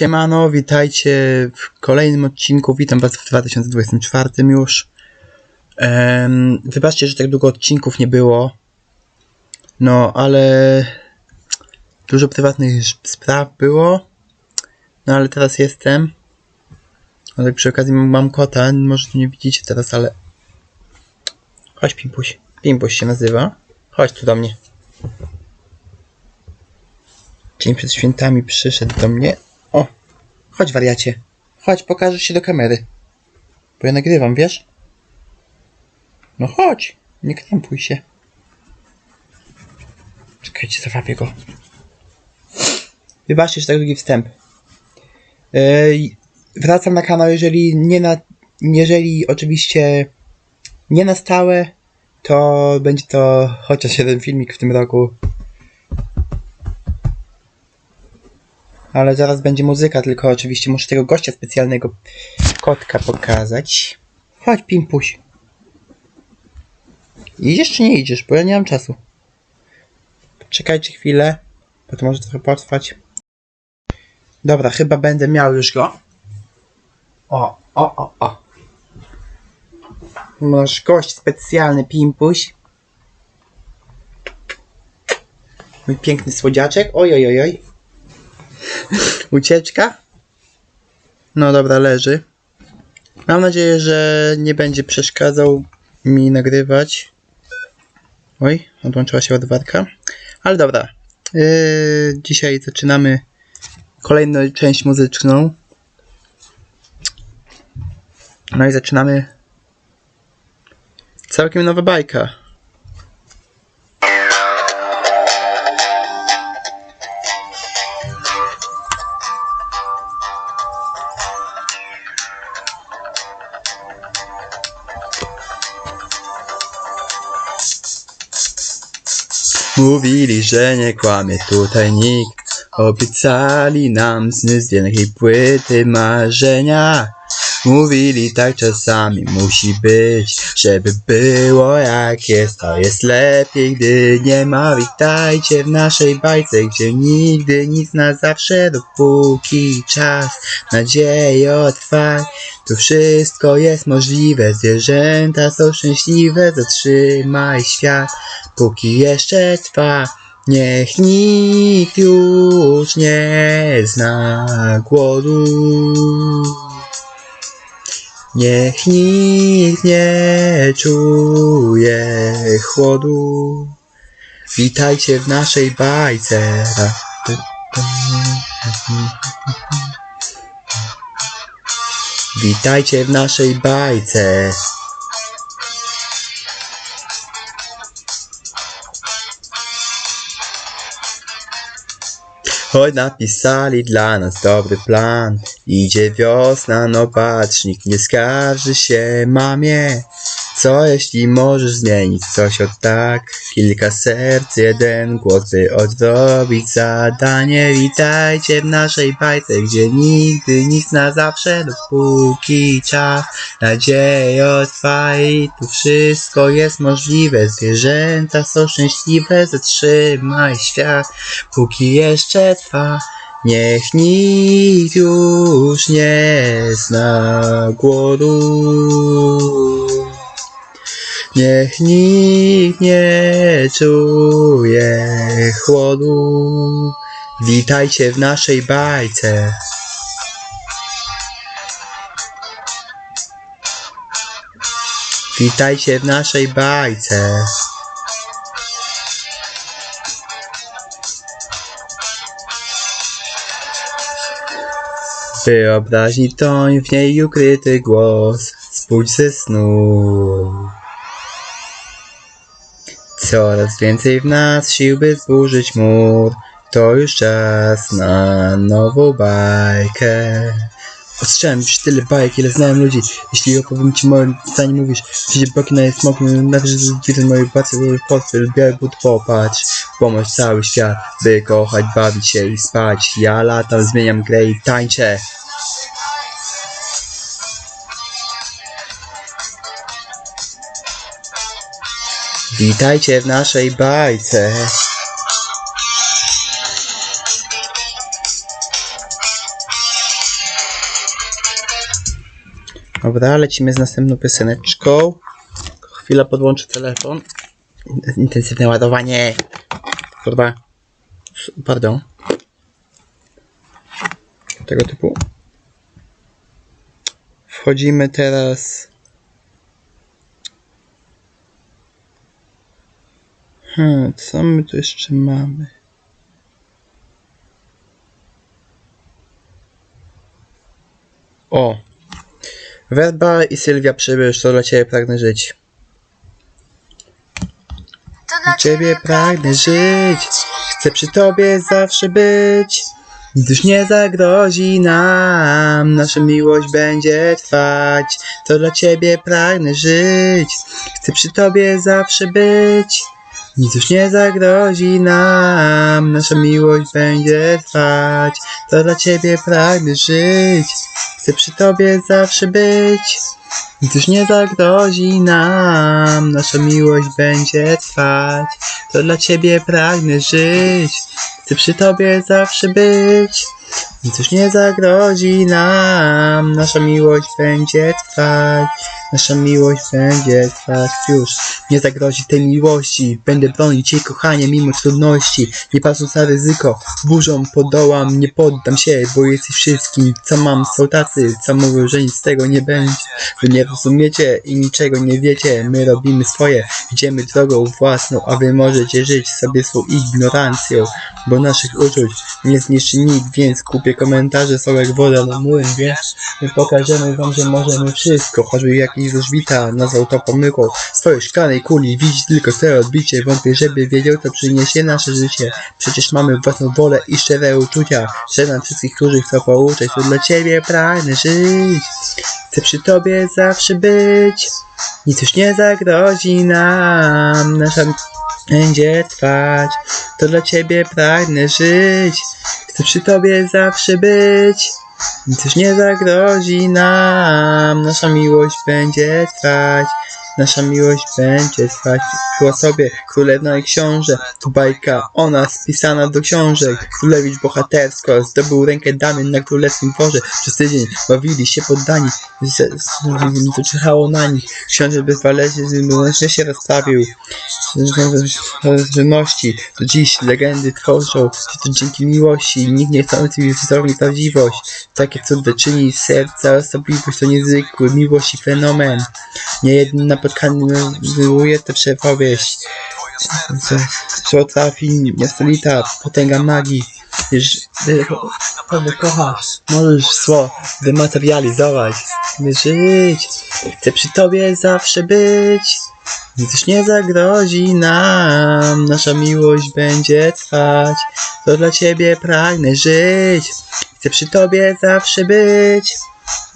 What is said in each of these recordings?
Siemano, witajcie w kolejnym odcinku. Witam Was w 2024 już. Em, wybaczcie, że tak długo odcinków nie było. No, ale dużo prywatnych spraw było. No, ale teraz jestem. No, tak przy okazji mam kota. Może nie widzicie teraz, ale. Chodź, Pimpuś. Pimpuś się nazywa. Chodź tu do mnie. Dzień przed świętami przyszedł do mnie. Chodź wariacie. Chodź, pokażesz się do kamery. Bo ja nagrywam, wiesz? No chodź, nie krępuj się. Czekajcie, zawapię go. Wybaczcie, że tak długi wstęp. Ej, wracam na kanał, jeżeli nie na... Jeżeli oczywiście nie na stałe, to będzie to chociaż jeden filmik w tym roku. Ale zaraz będzie muzyka, tylko oczywiście muszę tego gościa specjalnego kotka pokazać. Chodź, Pimpuś. Idziesz czy nie idziesz? Bo ja nie mam czasu. Czekajcie chwilę, bo to może trochę potrwać. Dobra, chyba będę miał już go. O, o, o, o. Nasz gość specjalny, Pimpuś. Mój piękny słodziaczek. Oj, oj, oj, oj. Ucieczka? No dobra, leży. Mam nadzieję, że nie będzie przeszkadzał mi nagrywać. Oj, odłączyła się ładowarka. Ale dobra. Yy, dzisiaj zaczynamy kolejną część muzyczną. No i zaczynamy całkiem nowa bajka. Mówili, że nie kłamie tutaj nikt. Obiecali nam sny z wielkiej płyty marzenia. Mówili tak czasami musi być Żeby było jak jest. To jest lepiej gdy nie ma. Witajcie w naszej bajce Gdzie nigdy nic na zawsze Dopóki czas nadzieję trwa. Tu wszystko jest możliwe Zwierzęta są szczęśliwe Zatrzymaj świat. Póki jeszcze trwa Niech nikt już nie zna głodu Niech nikt nie czuje chłodu. Witajcie w naszej bajce. Witajcie w naszej bajce Choć napisali dla nas dobry plan. Idzie wiosna, no patrz, nikt nie skarży się mamie Co jeśli możesz zmienić. Coś od tak. Kilka serc, jeden głos, by odrobić zadanie. Witajcie w naszej bajce, gdzie nigdy nic na zawsze Dopóki czas nadzieję i tu wszystko jest możliwe. Zwierzęta są szczęśliwe, zatrzymaj świat Póki jeszcze trwa. Niech nikt już nie zna głodu Niech nikt nie czuje chłodu. Witajcie w naszej bajce. Witajcie w naszej bajce. Wyobraźni toń, w niej ukryty głos. Spójrz ze snu Coraz więcej w nas sił, by zburzyć mur. To już czas na nową bajkę. Ostrzegam już tyle bajek, ile znałem ludzi. Jeśli opowiem ci moje zdanie mówisz Przyjdzie boki na smok, nawet że widzę moje bacje portfel, biały but popatrz. Pomóż cały świat, by kochać, bawić się i spać. Ja latam, zmieniam grę i tańczę Witajcie w naszej bajce. Dobra, lecimy z następną pioseneczką. Chwila podłączę telefon. Intensywne ładowanie. Kurwa. Pardon. Tego typu. Wchodzimy teraz Hmm, co my tu jeszcze mamy? O! Werba i Sylwia Przybysz, to dla Ciebie pragnę żyć. To dla Ciebie pragnę żyć, chcę przy Tobie zawsze być. Nic już nie zagrozi nam, nasza miłość będzie trwać. To dla Ciebie pragnę żyć, chcę przy Tobie zawsze być. Nic już nie zagrozi nam, nasza miłość będzie trwać. To dla Ciebie pragnę żyć, chcę przy Tobie zawsze być. Nic już nie zagrozi nam, nasza miłość będzie trwać. To dla Ciebie pragnę żyć, chcę przy Tobie zawsze być. Nic już nie zagrozi nam, nasza miłość będzie trwać. Nasza miłość będzie trwać już. Nie zagrozi tej miłości. Będę bronić jej kochanie mimo trudności. Nie patrząc na ryzyko, burzą podołam, nie poddam się, bo jesteś wszystkim, co mam. Są tacy, co mówią, że nic z tego nie będzie. Wy nie rozumiecie i niczego nie wiecie. My robimy swoje, idziemy drogą własną, a wy możecie żyć sobie swoją ignorancją, bo naszych uczuć nie zniszczy nikt, więc kupię komentarze, jak woda na młyn, wiesz? My pokażemy wam, że możemy wszystko, choćby jakiś rozbita nazwał to pomyłką swojej szklanej kuli, widzi tylko swoje odbicie, wątpię, żeby wiedział, co przyniesie nasze życie. Przecież mamy własną wolę i szczere uczucia, żegnam wszystkich, którzy chcą pouczać, to dla ciebie pragnę żyć. Chcę przy tobie zawsze być, nic już nie zagrozi nam, nasza będzie trwać, to dla ciebie pragnę żyć. Chcę przy tobie zawsze być. Nic już nie zagrozi nam. Nasza miłość będzie trwać. Nasza miłość będzie trwać. Była sobie królewna i książę. To bajka o nas pisana do książek. Królewicz bohatersko zdobył rękę damy na królewskim dworze. Przez tydzień bawili się poddani. To czyhało na nich. Książę bez walezie się rozprawił. Żywności. Do dziś legendy tworzą się to dzięki miłości. Nikt nie chcący już wzorni prawdziwość. Takie cudy czyni z serca osobliwość to niezwykły. Miłość i fenomen. Niejedno napotkany wywołuje tę przepowieść. Co trafi miastolita, potęga magii. Gdy naprawdę kochasz, możesz zło dematerializować. Chcę żyć, chcę przy tobie zawsze być. Nic nie zagrozi nam, nasza miłość będzie trwać. To dla ciebie pragnę żyć, chcę przy tobie zawsze być.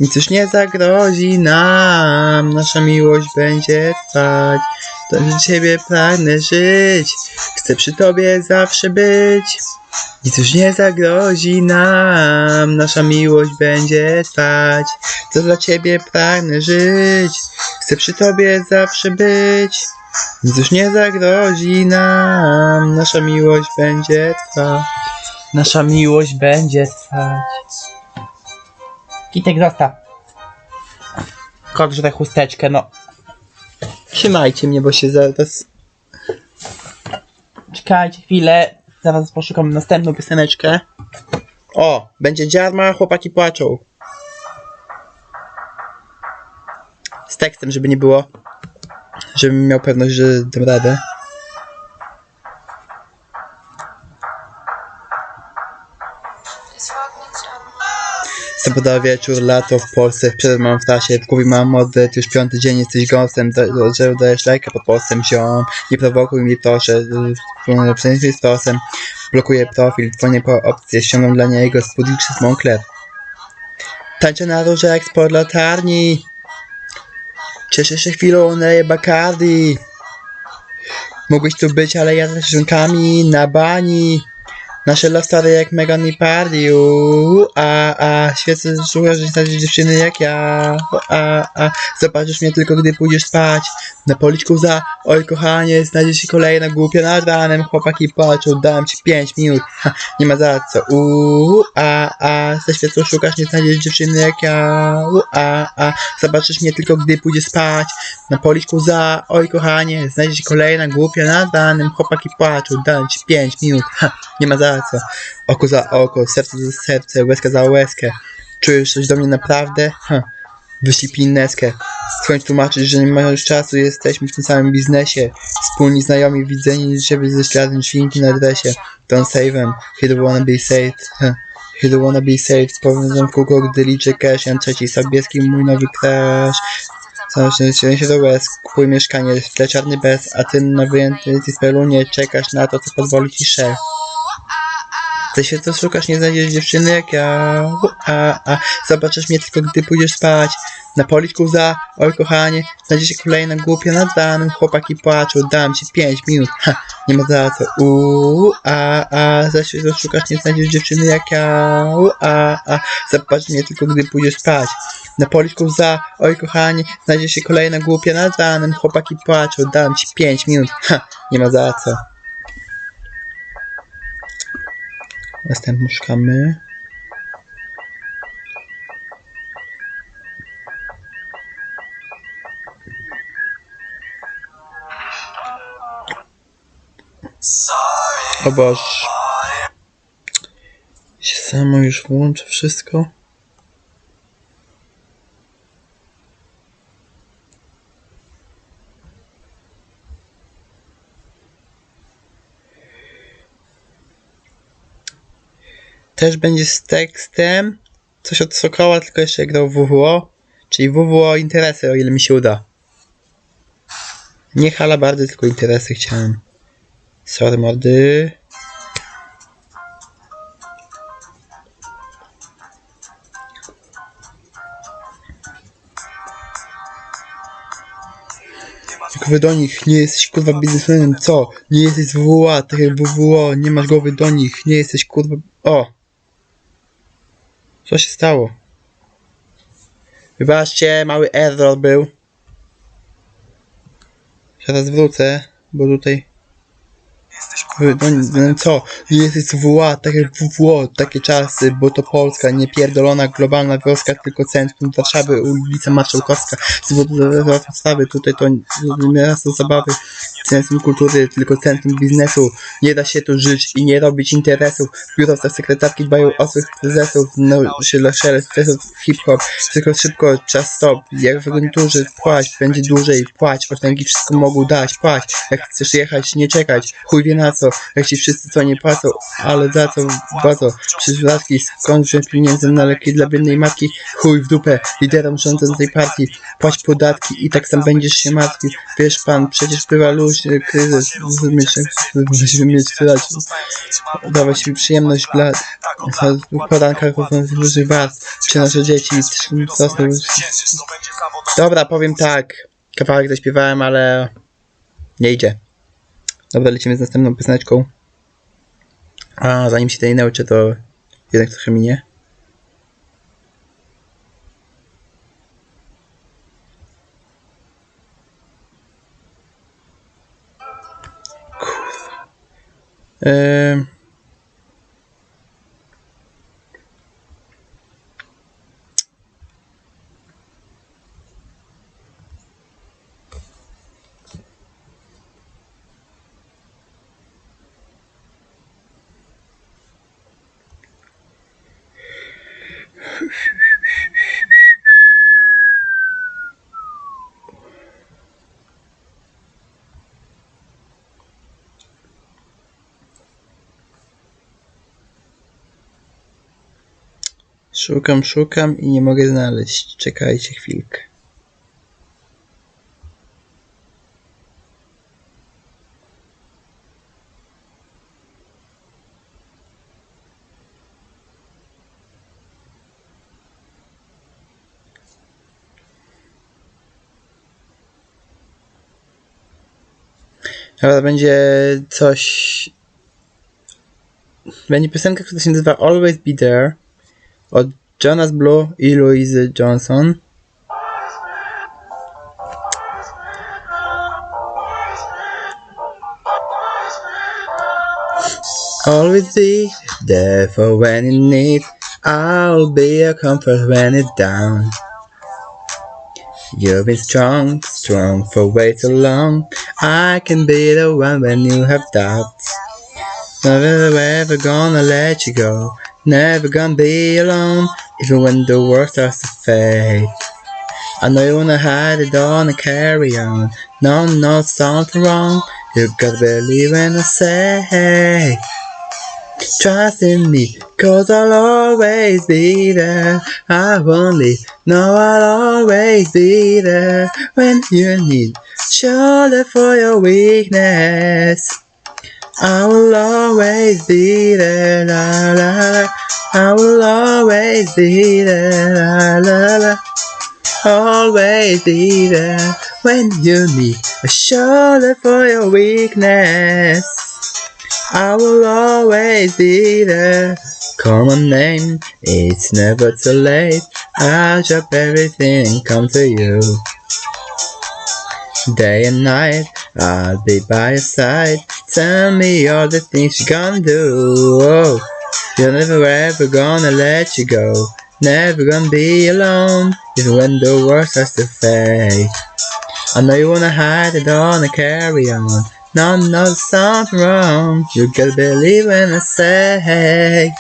Nic już nie zagrozi nam, nasza miłość będzie trwać. To dla ciebie pragnę żyć, chcę przy tobie zawsze być. Nic już nie zagrozi nam, nasza miłość będzie trwać. To dla ciebie pragnę żyć, chcę przy tobie zawsze być. Nic już nie zagrozi nam, nasza miłość będzie trwać. Nasza miłość będzie trwać. Kitek zostaw. Kot żre chusteczkę, no. Trzymajcie mnie, bo się zaraz... Czekajcie chwilę, zaraz poszukam następną pioseneczkę. O, będzie dziarma, chłopaki płaczą. Z tekstem, żeby nie było. Żebym miał pewność, że dam radę. Sobota wieczór, lato w Polsce, w tasie, w głowie mam odwet, już piąty dzień jesteś gąsem, że dajesz lajka pod postem, ziom, nie prowokuj mnie proszę, przeniesieniu z tosem, blokuję profil, dzwonię po opcję, ściągam dla niego spódnik przez Moncler. Tańczę na róże jak latarni, cieszę się chwilą na Bacardi. Mogłeś tu być, ale ja z koleżankami na bani. Nasze love jak Megan i Party, uuu, a, a, świecę szukasz takiej dziewczyny jak ja. A, a, zobaczysz mnie tylko gdy pójdziesz spać. Na policzku za, oj kochanie, znajdzie się kolejna głupia nad ranem. Chłopaki płaczą, dałem ci 5 minut. Ha, nie ma za co. Uuu, a, a, ze świecą szukasz, nie znajdziesz dziewczyny jak ja. U, a, a, zobaczysz mnie tylko gdy pójdziesz spać. Na policzku za, oj kochanie, znajdzie się kolejna głupia nad ranem. Chłopaki płaczą, dałem ci 5 minut. Ha, nie ma za co. Oko za oko, serce za serce, łezka za łezkę. Czujesz coś do mnie naprawdę? Ha. Wyślij pineskę. Skończ tłumaczyć, że nie ma już czasu, jesteśmy w tym samym biznesie. Wspólni znajomi, widzeni siebie ze śladem świnki na dresie. Don't save them, he don't wanna be saved. Ha. He don't wanna be saved. Powiem w kółko, gdy liczę cash. Jan trzeci, Sobieski, mój nowy crash. Szczęście się do łez, kupuj mieszkanie, w tle czarny bez, a ty na wyjęty z pelunie czekasz na to, co pozwoli ci szef. Ty się to szukasz, nie znajdziesz dziewczyny jak ja. A, a, zobaczysz mnie tylko gdy pójdziesz spać. Na policzku za, oj kochanie, znajdzie się kolejna głupia nad ranem. Chłopaki płaczą, dam ci 5 minut. Ha, nie ma za co. U, a, a, zaś się to szukasz, nie znajdziesz dziewczyny jak ja. A, a, zobaczysz mnie tylko gdy pójdziesz spać. Na policzku za, oj kochanie, znajdzie się kolejna głupia nad ranem. Chłopaki płaczą, dam ci 5 minut. Ha, nie ma za co. Następną szukamy. O Boż. Się samo już włączy wszystko. Też będzie z tekstem. Coś od Sokoła, tylko jeszcze grał WWO. Czyli WWO interesy, o ile mi się uda. Nie halabardy, tylko interesy chciałem. Sorry mordy. Jak wy do nich, nie jesteś kurwa biznesmenem, co? Nie jesteś z WWA, tak jak WWO, nie masz głowy do nich, nie jesteś kurwa... O! Co się stało? Wybaczcie, mały error był. Zaraz wrócę, bo tutaj... Wy, no, no, co? Nie jesteś WWA, tak jak WWO, takie czasy, bo to Polska, nie pierdolona globalna wioska, tylko centrum Warszawy, ulica Marszałkowska, z podstawy, tutaj to nie miasto zabawy, centrum kultury, tylko centrum biznesu, nie da się tu żyć i nie robić interesów, biurowca sekretarki dbają o swych prezesów, no się dla stresów, hip-hop, tylko szybko, czas stop, jak w agenturze, płać, będzie dłużej, płać, oszczędki wszystko mogą dać, płać, jak chcesz jechać, nie czekać, chuj wie na co, jak ci wszyscy co nie płacą, ale za za co, przez wydatki, skąd wziąć pieniędzy na leki dla biednej matki, chuj w dupę, liderom rządzącej partii, płać podatki i tak sam będziesz się martwił, wiesz pan, przecież bywa luźny kryzys, musimy mieć tyle, dawać mi przyjemność dla w podankach różnych warstw, czy nasze dzieci. Dobra, powiem tak, kawałek zaśpiewałem, ale nie idzie. Dobra, lecimy z następną pioseneczką. A zanim się tej nauczę, to jednak trochę minie. Kurwa. Ehm. Szukam, szukam i nie mogę znaleźć. Czekajcie chwilkę. Dobra, będzie coś. Będzie piosenka, która się nazywa Always Be There od Jonas Blue i Louise Johnson. Always be there for when you need. I'll be a comfort when it's down. You've been strong, strong for way too long. I can be the one when you have doubts. Never ever gonna let you go. Never gonna be alone, even when the world starts to fade. I know you wanna hide it all and carry on. No, no, something wrong. You gotta believe when I say. Trust in me, cause I'll always be there. I won't leave, no, I'll always be there when you need shoulder for your weakness. I will always be there, la la la. I will always be there, la la la. Always be there when you need a shoulder for your weakness. I will always be there. Call my name, it's never too late. I'll drop everything come to you. Day and night, I'll be by your side. Tell me all the things you're gonna do. Oh, you're never ever gonna let you go. Never gonna be alone, even when the world starts to fade. I know you wanna hide it all and carry on. No, no, something wrong. You gotta believe when I say,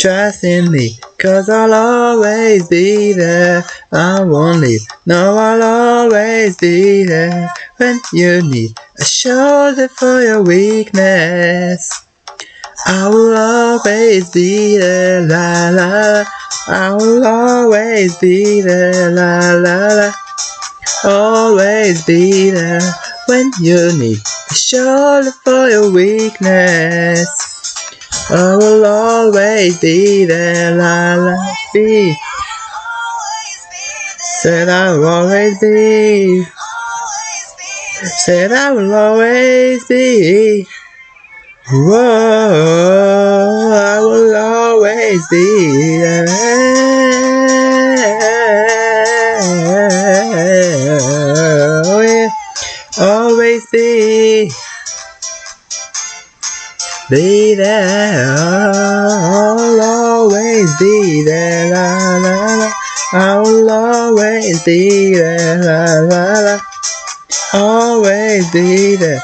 trust in me, cause I'll always be there. I won't leave, no, I'll always be there when you need a shoulder for your weakness. I will always be there, la la. I will always be there, la la la. Always be there when you need a shoulder for your weakness. I will always be there, la la be. Said I will always be. Said I will always be. Whoa, I will always be there. There. I'll always be there. La, la, la. I will always be there. La, la, la. Always be there.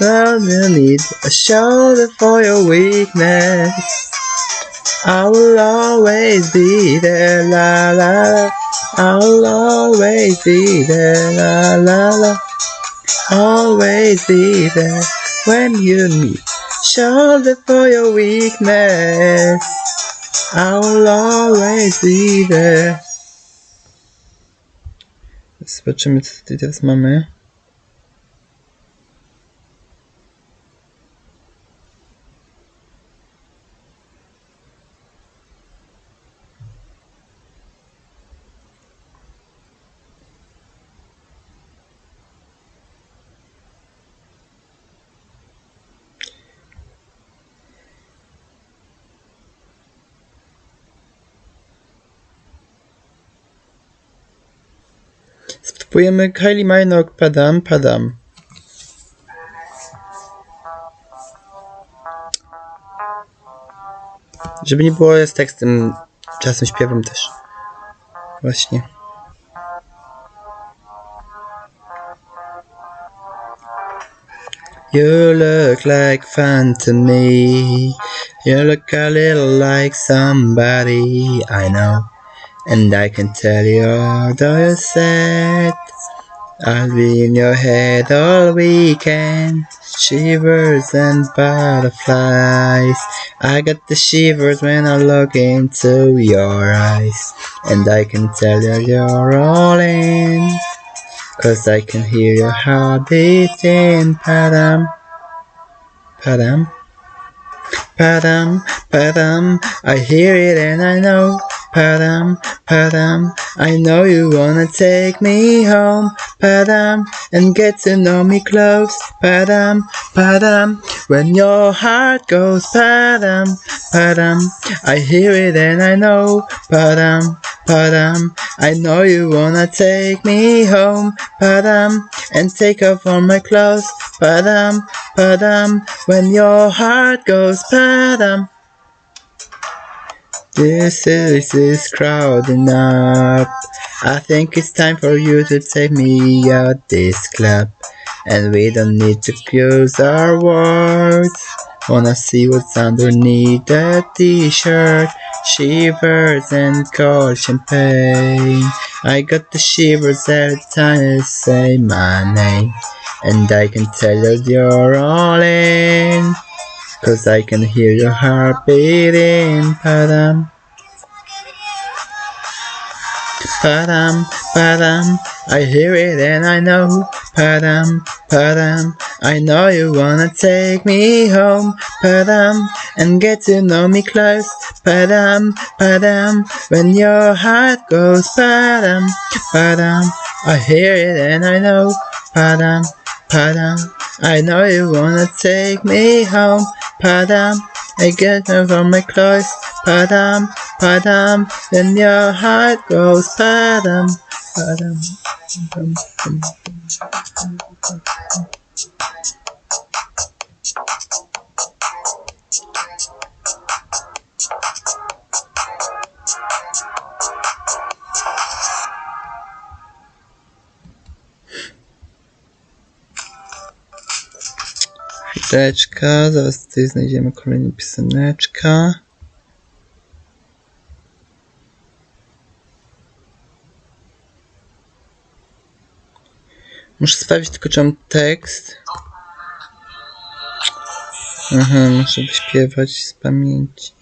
Love you need a shoulder for your weakness. I will always be there, la la la. I will always be there, la la la. Always be there when you need shoulder for your weakness. I will always be there. Zobaczymy, co tutaj teraz mamy. Spróbujemy Kylie Minogue, padam, padam. Żeby nie było z tekstem, czasem śpiewam też. Właśnie. You look like fun to me. You look a little like somebody I know. And I can tell you, all you're sad, I'll be in your head all weekend. Shivers and butterflies. I got the shivers when I look into your eyes. And I can tell you you're all in. Cause I can hear your heart beating. Padam. Padam. Padam. Padam. I hear it and I know. Padam, padam. I know you wanna take me home, padam, and get to know me close, padam, padam. When your heart goes padam, padam, I hear it and I know, padam, padam. I know you wanna take me home, padam, and take off all my clothes, padam, padam. When your heart goes padam. This is is crowding up. I think it's time for you to take me out this club. And we don't need to close our words. Wanna see what's underneath the t-shirt. Shivers and cold champagne. I got the shivers every time you say my name. And I can tell that you're all in. Cause I can hear your heart beating. Padam. Padam, padam, I hear it and I know. Padam, padam, I know you wanna take me home. Padam, and get to know me close. Padam, padam, when your heart goes padam, padam, I hear it and I know. Padam, padam, I know you wanna take me home. Padam, I get them from my clothes. Padam, padam, then your heart goes padam, padam. padam, padam. Chwileczka, zaraz tutaj znajdziemy kolejną pioseneczkę. Muszę sprawdzić tylko, czy mam tekst. Aha, muszę wyśpiewać z pamięci.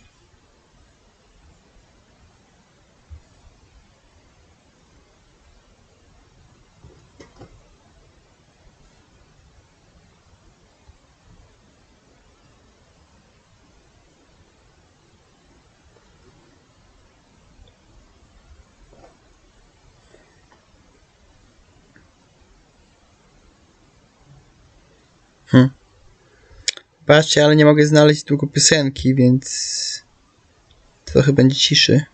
Patrzcie, ale nie mogę znaleźć długo piosenki, więc trochę będzie ciszy.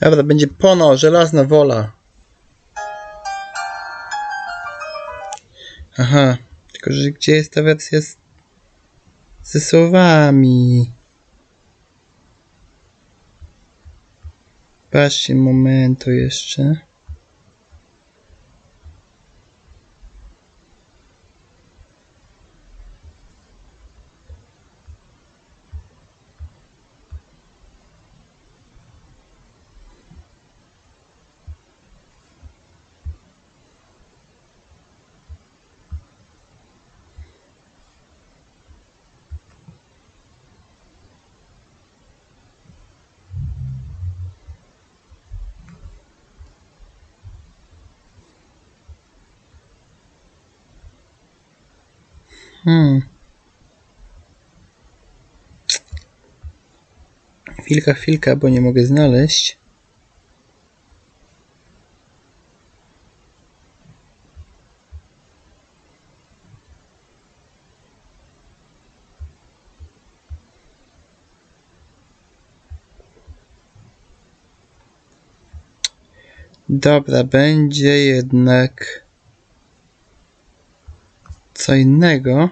Dobra, będzie Pono, żelazna wola. Aha, tylko że gdzie jest ta wersja z, ze słowami? Patrzcie, momentu jeszcze. Hmm. Chwilka, chwilka, bo nie mogę znaleźć. Dobra, będzie jednak co innego.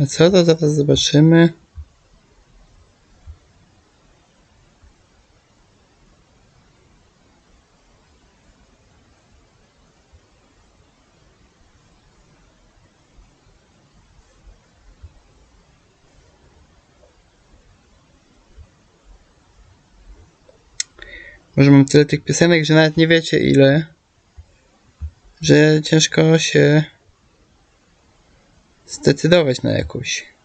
A co to zaraz zobaczymy? Może mam tyle tych piosenek, że nawet nie wiecie ile że ciężko się zdecydować na jakąś.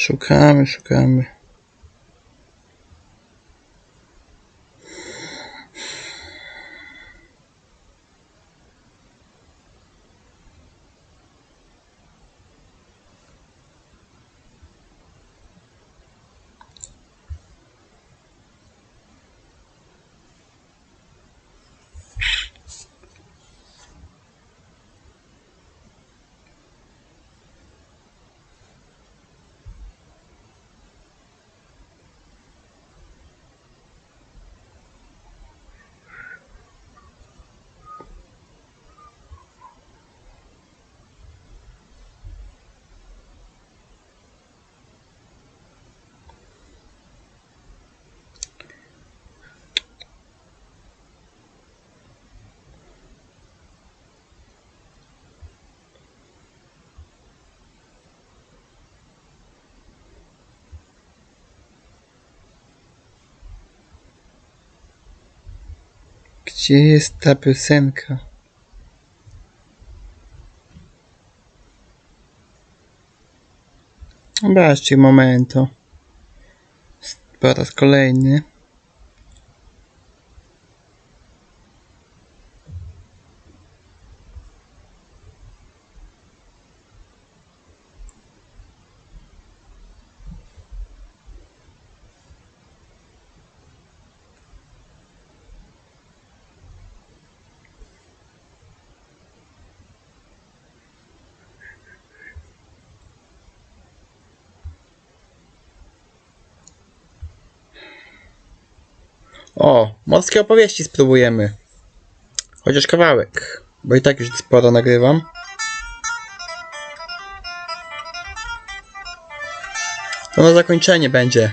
Szukamy, szukamy. Gdzie jest ta piosenka? Zobaczcie, momento. Po raz kolejny. O, morskie opowieści spróbujemy. Chociaż kawałek, bo i tak już sporo nagrywam. To na zakończenie będzie.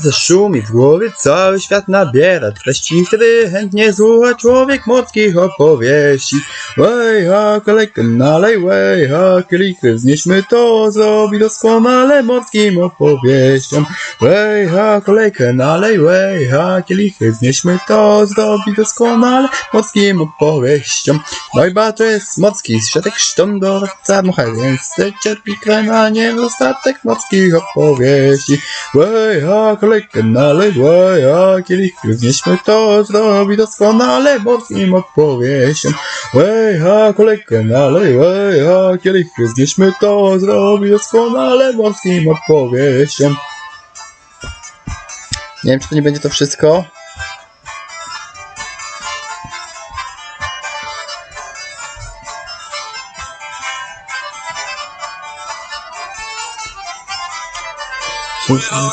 Zaszumi w głowie, cały świat nabiera treści, wtedy chętnie słucha człowiek morskich opowieści. Łej, ha, kolejkę nalej, łej, ha, kielichy, wznieśmy to, zrobi doskonale morskim opowieściom. Łej, ha, kolejkę nalej, łej, ha, kielichy, wznieśmy to, zrobi doskonale morskim opowieściom. No i bato jest morski, światek sztondorca, dmucha ręce, cierpi krena, niedostatek morskich opowieści. Łej, ha, kolejkę nalej, łej, ha, kielichy, wznieśmy to, zrobi doskonale morskim opowieściom. Łej, ha, kolejkę nalej, łej, ha, kielichy, wznieśmy to, zrobi doskonale morskim opowieściom. Nie wiem, czy to nie będzie to wszystko.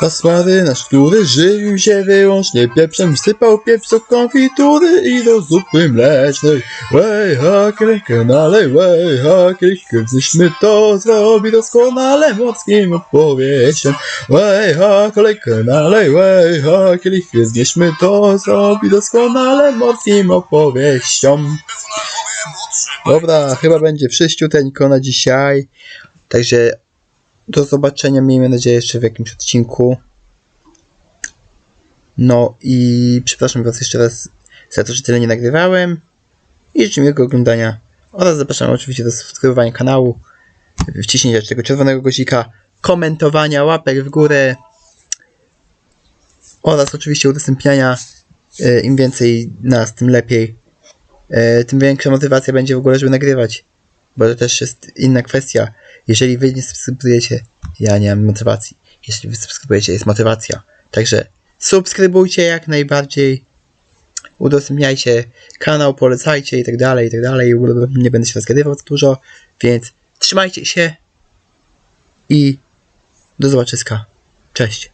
Was marynarz, który żywił się wyłącznie pieprzem, sypał pieprz do konfitury i do zupy mlecznej. Łej, ha, krykę nalej, łej, ha, krykę, wznieśmy to, zrobi doskonale morskim opowieściem. Łej, ha, kolejkę nalej, łej, ha, kielichy, znieśmy to, zrobi doskonale morskim opowieściom. Dobra, chyba będzie wszyściuteńko na dzisiaj. Także do zobaczenia, miejmy nadzieję, jeszcze w jakimś odcinku. No i przepraszam Was jeszcze raz za to, że tyle nie nagrywałem. I życzę miłego oglądania. Oraz zapraszam oczywiście do subskrybowania kanału, wciśnięcia tego czerwonego guzika, komentowania, łapek w górę oraz oczywiście udostępniania. E, Im więcej nas, tym lepiej. E, Tym większa motywacja będzie w ogóle, żeby nagrywać. Bo to też jest inna kwestia. Jeżeli wy nie subskrybujecie, ja nie mam motywacji. Jeśli wy subskrybujecie, jest motywacja. Także subskrybujcie jak najbardziej. udostępniajcie kanał, polecajcie i tak dalej, i tak dalej. Nie będę się rozgadywał dużo, więc trzymajcie się i do zobaczyska. Cześć.